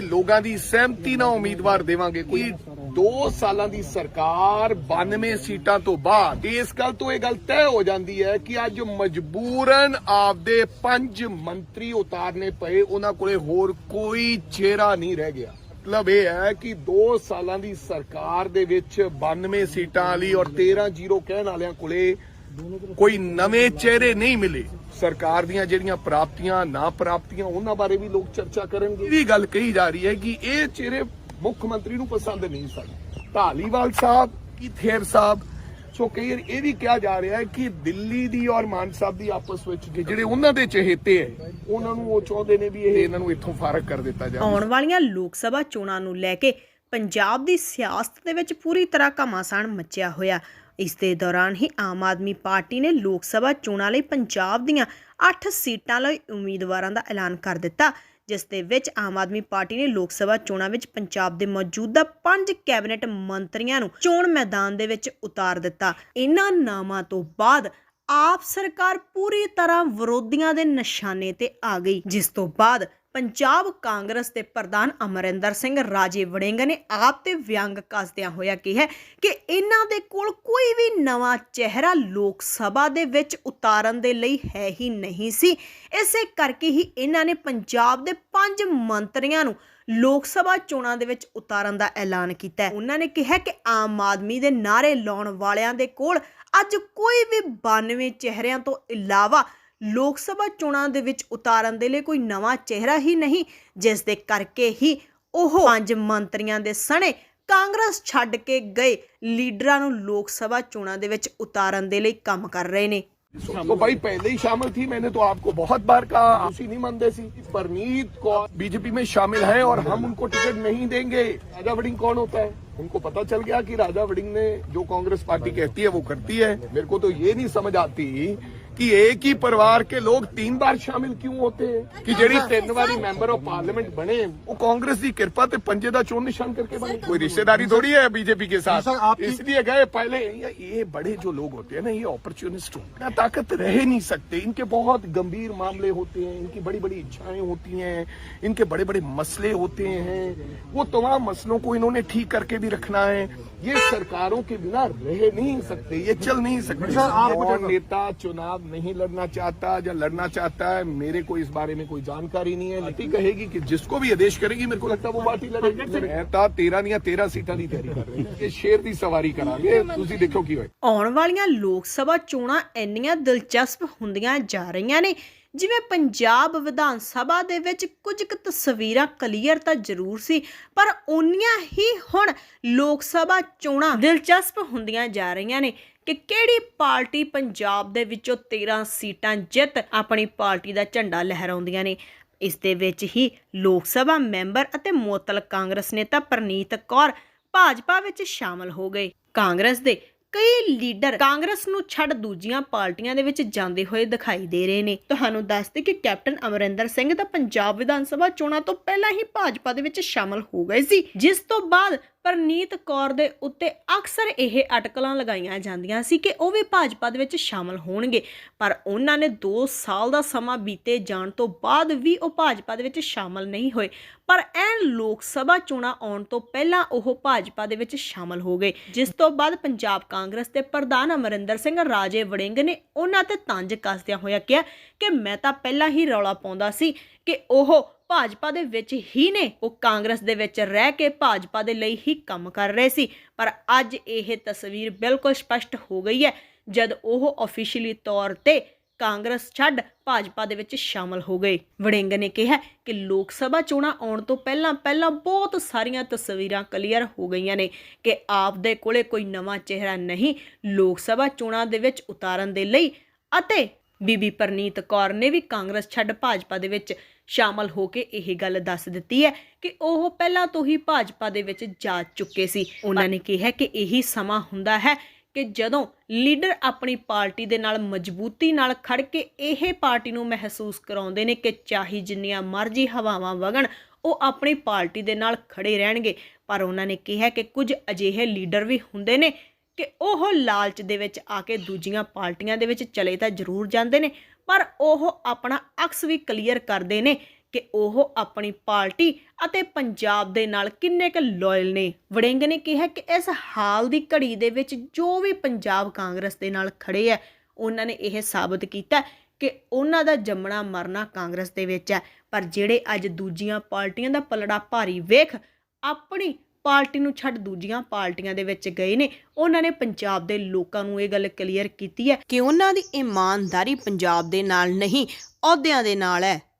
ਲੋਕਾਂ ਦੀ ਸਹਿਮਤੀ ਨਾਲ ਉਮੀਦਵਾਰ ਦੇਵਾਂਗੇ। ਕੋਈ 2 ਸਾਲਾਂ ਦੀ ਸਰਕਾਰ 92 ਸੀਟਾਂ ਤੋਂ ਬਾਅਦ ਇਸ ਗੱਲ ਤੋਂ ਇਹ ਗੱਲ ਤੈਅ ਹੋ ਜਾਂਦੀ ਹੈ ਕਿ ਅੱਜ ਮਜਬੂਰਨ ਆਪਦੇ ਪੰਜ ਮੰਤਰੀ ਉਤਾਰਨੇ ਪਏ, ਉਹਨਾਂ ਕੋਲੇ ਹੋਰ ਕੋਈ ਚਿਹਰਾ ਨਹੀਂ ਰਹਿ ਗਿਆ। ਮਤਲਬ ਇਹ ਹੈ ਕਿ 2 ਸਾਲਾਂ ਦੀ ਸਰਕਾਰ ਦੇ ਵਿੱਚ 92 ਸੀਟਾਂ ਵਾਲੀ ਔਰ 13 ਜ਼ੀਰੋ ਕਹਿਣ ਵਾਲਿਆਂ ਕੋਲੇ ਕੋਈ ਨਵੇਂ ਚਿਹਰੇ ਨਹੀਂ ਮਿਲੇ। ਸਰਕਾਰ ਦੀਆਂ ਜਿਹੜੀਆਂ ਪ੍ਰਾਪਤੀਆਂ ਨਾ ਪ੍ਰਾਪਤੀਆਂ ਉਹਨਾਂ ਬਾਰੇ ਵੀ ਲੋਕ ਚਰਚਾ ਕਰਨਗੇ। ਇਹ ਗੱਲ ਕਹੀ ਜਾ ਰਹੀ ਹੈ ਕਿ ਇਹ ਚਿਹਰੇ ਮੁੱਖ ਮੰਤਰੀ ਨੂੰ ਪਸੰਦ ਨਹੀਂ ਸਨ। ਢਾਲੀਵਾਲ ਸਾਹਿਬ ਕੀ ਥੇਰ ਸਾਹਿਬ, ਸੋ ਕਈ ਇਹ ਵੀ ਕਿਹਾ ਜਾ ਰਿਹਾ ਹੈ ਕਿ ਦਿੱਲੀ ਦੀ ਔਰ ਮਾਨ ਸਾਹਿਬ ਦੀ ਆਪਸ ਵਿੱਚ ਜਿਹੜੇ ਉਹਨਾਂ ਦੇ ਚਹੇਤੇ ਹੈ, ਉਹਨਾਂ ਨੂੰ ਉਹ ਚਾਹੁੰਦੇ ਨੇ ਵੀ ਇਹ ਇਹਨਾਂ ਨੂੰ ਇੱਥੋਂ ਫਾਰਗ ਕਰ ਦਿੱਤਾ ਜਾਵੇ। ਆਉਣ ਵਾਲੀਆਂ ਲੋਕ ਸਭਾ ਚੋਣਾਂ ਨੂੰ ਲੈ ਕੇ ਪੰਜਾਬ ਦੀ ਸਿਆਸਤ ਦੇ ਵਿੱਚ ਪੂਰੀ ਤਰ੍ਹਾਂ ਘਮਾਸਾਨ ਮਚਿਆ ਹੋਇਆ। ਇਸ ਦੇ ਦੌਰਾਨ ਹੀ ਆਮ ਆਦਮੀ ਪਾਰਟੀ ਨੇ ਲੋਕ ਸਭਾ ਚੋਣਾਂ ਲਈ ਪੰਜਾਬ ਦੀਆਂ 8 ਸੀਟਾਂ ਲਈ ਉਮੀਦਵਾਰਾਂ ਦਾ ਐਲਾਨ ਕਰ ਦਿੱਤਾ, ਜਿਸ ਦੇ ਵਿੱਚ ਆਮ ਆਦਮੀ ਪਾਰਟੀ ਨੇ ਲੋਕ ਸਭਾ ਚੋਣਾਂ ਵਿੱਚ ਪੰਜਾਬ ਦੇ ਮੌਜੂਦਾ ਪੰਜ ਕੈਬਨਿਟ ਮੰਤਰੀਆਂ ਨੂੰ ਚੋਣ ਮੈਦਾਨ ਦੇ ਵਿੱਚ ਉਤਾਰ ਦਿੱਤਾ। ਇਹਨਾਂ ਨਾਮਾਂ ਤੋਂ ਬਾਅਦ ਆਪ ਸਰਕਾਰ ਪੂਰੀ ਤਰ੍ਹਾਂ ਵਿਰੋਧੀਆਂ ਦੇ ਨਿਸ਼ਾਨੇ ਤੇ ਆ ਗਈ, ਜਿਸ ਤੋਂ ਬਾਅਦ ਪੰਜਾਬ ਕਾਂਗਰਸ ਦੇ ਪ੍ਰਧਾਨ ਅਮਰਿੰਦਰ ਸਿੰਘ ਰਾਜੇ ਵੜਿੰਗ ਨੇ ਆਪ ਤੇ ਵਿਅੰਗ ਕੱਸਦਿਆਂ ਹੋਇਆ ਕਿਹਾ ਕਿ ਇਹਨਾਂ ਦੇ ਕੋਲ ਕੋਈ ਵੀ ਨਵਾਂ ਚਿਹਰਾ ਲੋਕ ਸਭਾ ਦੇ ਵਿੱਚ ਉਤਾਰਨ ਦੇ ਲਈ ਹੈ ਹੀ ਨਹੀਂ ਸੀ। ਇਸੇ ਕਰਕੇ ਹੀ ਇਹਨਾਂ ਨੇ ਪੰਜਾਬ ਦੇ ਪੰਜ ਮੰਤਰੀਆਂ ਨੂੰ ਲੋਕ ਸਭਾ ਚੋਣਾਂ ਦੇ ਵਿੱਚ ਉਤਾਰਨ ਦਾ ਐਲਾਨ ਕੀਤਾ। ਹੈ ਉਹਨਾਂ ਨੇ ਕਿਹਾ ਕਿ ਆਮ ਆਦਮੀ ਦੇ ਨਾਰੇ ਲਾਉਣ ਵਾਲਿਆਂ ਦੇ ਕੋਲ ਅੱਜ ਕੋਈ ਵੀ 92 ਚਿਹਰਿਆਂ ਤੋਂ ਇਲਾਵਾ ਲੋਕ ਸਭਾ ਚੋਣਾਂ ਦੇ ਵਿੱਚ ਉਤਾਰਨ ਦੇ ਲਈ ਕੋਈ ਨਵਾਂ ਚਿਹਰਾ ਹੀ ਨਹੀਂ ਜਿਸ ਦੇ ਕਰਕੇ ਹੀ ਉਹ ਪੰਜ ਮੰਤਰੀਆਂ ਦੇ ਸਣੇ ਕਾਂਗਰਸ ਛੱਡ ਕੇ ਗਏ ਲੀਡਰਾਂ ਨੂੰ ਲੋਕ ਸਭਾ ਚੋਣਾਂ ਦੇ ਵਿੱਚ ਉਤਾਰਨ ਦੇ ਲਈ ਕੰਮ ਕਰ ਰਹੇ ਨੇ तो भाई पहले ही शामिल थी मैंने तो आपको बहुत बार कहा उसी नहीं मानते सी परनीत कौर बीजेपी में शामिल है और हम उनको टिकट नहीं देंगे राजा वड़िंग कौन होता है उनको पता चल गया कि राजा वड़िंग ने जो कांग्रेस पार्टी कहती है वो करती है मेरे को तो ये नहीं समझ आती कि एक ही परिवार के लोग तीन बार शामिल क्यों होते हैं? कि ਜਿਹੜੀ तीन ਵਾਰੀ मेंबर ऑफ़ पार्लियामेंट बने वो कांग्रेस की कृपा से पंजे का ਚੋਣ निशान करके बने। कोई रिश्तेदारी थोड़ी है बीजेपी के साथ। इसलिए गए पहले ये बड़े जो लोग होते हैं ना ये अपॉर्चुनिस्ट होते हैं। ताकत रह नहीं सकते। इनके बहुत गंभीर मामले होते हैं इनकी बड़ी बड़ी इच्छाएँ होती है इनके बड़े बड़े मसले होते हैं। वो तमाम मसलों को इन्होंने ठीक करके भी रखना है। ये सरकारों के बिना रह नहीं सकते ये चल नहीं सकते। नेता चुनाव नहीं लड़ना चाहता या लड़ना चाहता है मेरे को इस बारे में कोई जानकारी नहीं है नीति कहेगी कि जिसको भी आदेश करेगी मेरे को लगता है वो पार्टी लड़ेगी मैं ਤਾਂ 13 ਦੀਆਂ 13 ਸੀਟਾਂ ਦੀ ਤਿਆਰੀ ਕਰ ਰਿਹਾ ਇਹ ਸ਼ੇਰ ਦੀ ਸਵਾਰੀ ਕਰਾਂਗੇ ਤੁਸੀਂ ਦੇਖੋ ਕੀ ਹੋਏ ਆਉਣ ਵਾਲੀਆਂ ਲੋਕ ਸਭਾ ਚੋਣਾਂ ਇੰਨੀਆਂ ਦਿਲਚਸਪ ਹੁੰਦੀਆਂ ਜਾ ਰਹੀਆਂ ਨੇ ਜਿਵੇਂ ਪੰਜਾਬ ਵਿਧਾਨ ਸਭਾ ਦੇ ਵਿੱਚ ਕੁਝ ਕੁ ਤਸਵੀਰਾਂ ਕਲੀਅਰ ਤਾਂ ਜ਼ਰੂਰ ਸੀ ਪਰ ਓਨੀਆਂ ਹੀ ਹੁਣ ਲੋਕ ਸਭਾ ਚੋਣਾਂ ਦਿਲਚਸਪ ਹੁੰਦੀਆਂ ਜਾ ਰਹੀਆਂ ਨੇ ਕਿ ਕਿਹੜੀ ਪਾਰਟੀ ਪੰਜਾਬ ਦੇ ਵਿੱਚੋਂ 13 ਸੀਟਾਂ ਜਿੱਤ ਆਪਣੀ ਪਾਰਟੀ ਦਾ ਝੰਡਾ ਲਹਿਰਾਉਂਦੀਆਂ ਨੇ? ਇਸ ਦੇ ਵਿੱਚ ਹੀ ਲੋਕ ਸਭਾ ਮੈਂਬਰ ਅਤੇ ਮੋਤਲ ਕਾਂਗਰਸ ਨੇਤਾ ਪ੍ਰਨੀਤ ਕੌਰ ਭਾਜਪਾ ਵਿੱਚ ਸ਼ਾਮਲ ਹੋ ਗਏ। ਕਾਂਗਰਸ ਦੇ ਕਈ ਲੀਡਰ ਕਾਂਗਰਸ ਨੂੰ ਛੱਡ ਦੂਜੀਆਂ ਪਾਰਟੀਆਂ ਦੇ ਵਿੱਚ ਜਾਂਦੇ ਹੋਏ ਦਿਖਾਈ ਦੇ ਰਹੇ ਨੇ। ਤੁਹਾਨੂੰ ਦੱਸਦੇ ਕਿ ਕੈਪਟਨ ਅਮਰਿੰਦਰ ਸਿੰਘ ਤਾਂ ਪੰਜਾਬ ਵਿਧਾਨ ਸਭਾ ਚੋਣਾਂ ਤੋਂ ਪਹਿਲਾਂ ਹੀ ਭਾਜਪਾ ਦੇ ਵਿੱਚ ਸ਼ਾਮਲ ਹੋ ਗਏ ਸੀ। ਜਿਸ ਤੋਂ ਬਾਅਦ ਪਰਨੀਤ ਕੌਰ ਦੇ ਉੱਤੇ ਅਕਸਰ ਇਹ ਅਟਕਲਾਂ ਲਗਾਈਆਂ ਜਾਂਦੀਆਂ ਸੀ ਕਿ ਉਹ ਵੀ ਭਾਜਪਾ ਦੇ ਵਿੱਚ ਸ਼ਾਮਲ ਹੋਣਗੇ। ਪਰ ਉਹਨਾਂ ਨੇ 2 ਸਾਲ ਦਾ ਸਮਾਂ ਬੀਤੇ ਜਾਣ ਤੋਂ ਬਾਅਦ ਵੀ ਉਹ ਭਾਜਪਾ ਦੇ ਵਿੱਚ ਸ਼ਾਮਲ ਨਹੀਂ ਹੋਏ। ਪਰ ਐਨ ਲੋਕ ਸਭਾ ਚੋਣਾਂ ਆਉਣ ਤੋਂ ਪਹਿਲਾਂ ਉਹ ਭਾਜਪਾ ਦੇ ਵਿੱਚ ਸ਼ਾਮਲ ਹੋ ਗਏ। ਜਿਸ ਤੋਂ ਬਾਅਦ ਪੰਜਾਬ ਕਾਂਗਰਸ ਦੇ ਪ੍ਰਧਾਨ ਅਮਰਿੰਦਰ ਸਿੰਘ ਰਾਜੇ ਵੜਿੰਗ ਨੇ ਉਹਨਾਂ ਤੇ ਤੰਜ ਕੱਸਦਿਆਂ ਹੋਇਆ ਕਿਹਾ ਕਿ ਮੈਂ ਤਾਂ ਪਹਿਲਾਂ ਹੀ ਰੌਲਾ ਪਾਉਂਦਾ ਸੀ ਕਿ ਉਹ ਭਾਜਪਾ ਦੇ ਵਿੱਚ ਹੀ ਨੇ। ਉਹ ਕਾਂਗਰਸ ਦੇ ਵਿੱਚ ਰਹਿ ਕੇ ਭਾਜਪਾ ਦੇ ਲਈ ਹੀ ਕੰਮ ਕਰ ਰਹੇ ਸੀ। ਪਰ ਅੱਜ ਇਹ ਤਸਵੀਰ ਬਿਲਕੁਲ ਸਪਸ਼ਟ ਹੋ ਗਈ ਹੈ। ਜਦ ਉਹ ਅਫੀਸ਼ੀਅਲੀ ਤੌਰ ਤੇ ਕਾਂਗਰਸ ਛੱਡ ਭਾਜਪਾ ਦੇ ਵਿੱਚ ਸ਼ਾਮਲ ਹੋ ਗਏ। ਵੜਿੰਗ ਨੇ ਕਿਹਾ ਕਿ ਲੋਕ ਸਭਾ ਚੋਣਾਂ ਆਉਣ ਤੋਂ ਪਹਿਲਾਂ ਪਹਿਲਾਂ ਬਹੁਤ ਸਾਰੀਆਂ ਤਸਵੀਰਾਂ ਕਲੀਅਰ ਹੋ ਗਈਆਂ ਨੇ ਕਿ ਆਪ ਦੇ ਕੋਲੇ ਕੋਈ ਨਵਾਂ ਚਿਹਰਾ ਨਹੀਂ। ਲੋਕ ਸਭਾ ਚੋਣਾਂ ਦੇ ਵਿੱਚ ਉਤਾਰਨ ਦੇ ਲਈ ਅਤੇ ਬੀਬੀ ਪਰਨੀਤ ਕੌਰ ਨੇ ਵੀ ਕਾਂਗਰਸ ਛੱਡ ਭਾਜਪਾ ਦੇ ਵਿੱਚ ਸ਼ਾਮਲ ਹੋ ਕੇ ਇਹ ਗੱਲ ਦੱਸ ਦਿੱਤੀ ਹੈ ਕਿ ਉਹ ਪਹਿਲਾਂ ਤੋਂ ਹੀ ਭਾਜਪਾ ਦੇ ਵਿੱਚ ਜਾ ਚੁੱਕੇ ਸੀ। ਉਹਨਾਂ ਨੇ ਕਿਹਾ ਕਿ ਇਹੀ ਸਮਾਂ ਹੁੰਦਾ ਹੈ ਕਿ ਜਦੋਂ ਲੀਡਰ ਆਪਣੀ ਪਾਰਟੀ ਦੇ ਨਾਲ ਮਜ਼ਬੂਤੀ ਨਾਲ ਖੜ ਕੇ ਇਹ ਪਾਰਟੀ ਨੂੰ ਮਹਿਸੂਸ ਕਰਾਉਂਦੇ ਨੇ ਕਿ ਚਾਹੀ ਜਿੰਨੀਆਂ ਮਰਜ਼ੀ ਹਵਾਵਾਂ ਵਗਣ, ਉਹ ਆਪਣੀ ਪਾਰਟੀ ਦੇ ਨਾਲ ਖੜੇ ਰਹਿਣਗੇ। ਪਰ ਉਹਨਾਂ ਨੇ ਕਿਹਾ ਕਿ ਕੁਝ ਅਜਿਹੇ ਲੀਡਰ ਵੀ ਹੁੰਦੇ ਨੇ ਕਿ ਉਹ ਲਾਲਚ ਦੇ ਵਿੱਚ ਆ ਕੇ ਦੂਜੀਆਂ ਪਾਰਟੀਆਂ ਦੇ ਵਿੱਚ ਚਲੇ ਤਾਂ ਜ਼ਰੂਰ ਜਾਂਦੇ ਨੇ, ਪਰ ਉਹ ਆਪਣਾ ਅਕਸ ਵੀ ਕਲੀਅਰ ਕਰਦੇ ਨੇ ਕਿ ਉਹ ਆਪਣੀ ਪਾਰਟੀ ਅਤੇ ਪੰਜਾਬ ਦੇ ਨਾਲ ਕਿੰਨੇ ਕੁ ਲਾਇਲ ਨੇ। ਵੜਿੰਗ ਨੇ ਕਿਹਾ ਕਿ ਇਸ ਹਾਲ ਦੀ ਘੜੀ ਦੇ ਵਿੱਚ ਜੋ ਵੀ ਪੰਜਾਬ ਕਾਂਗਰਸ ਦੇ ਨਾਲ ਖੜੇ ਹੈ ਉਹਨਾਂ ਨੇ ਇਹ ਸਾਬਤ ਕੀਤਾ ਕਿ ਉਹਨਾਂ ਦਾ ਜੰਮਣਾ ਮਰਨਾ ਕਾਂਗਰਸ ਦੇ ਵਿੱਚ ਹੈ ਪਰ ਜਿਹੜੇ ਅੱਜ ਦੂਜੀਆਂ ਪਾਰਟੀਆਂ ਦਾ ਪਲੜਾ ਭਾਰੀ ਵੇਖ, ਆਪਣੀ ਪਾਰਟੀ ਨੂੰ ਛੱਡ ਦੂਜੀਆਂ ਪਾਰਟੀਆਂ ਦੇ ਵਿੱਚ ਗਏ ਨੇ। ਉਹਨਾਂ ਨੇ ਪੰਜਾਬ ਦੇ ਲੋਕਾਂ ਨੂੰ ਇਹ ਗੱਲ ਕਲੀਅਰ ਕੀਤੀ ਹੈ ਕਿ ਉਹਨਾਂ ਦੀ ਇਮਾਨਦਾਰੀ ਪੰਜਾਬ ਦੇ ਨਾਲ ਨਹੀਂ, ਅਹੁਦਿਆਂ ਦੇ ਨਾਲ ਹੈ।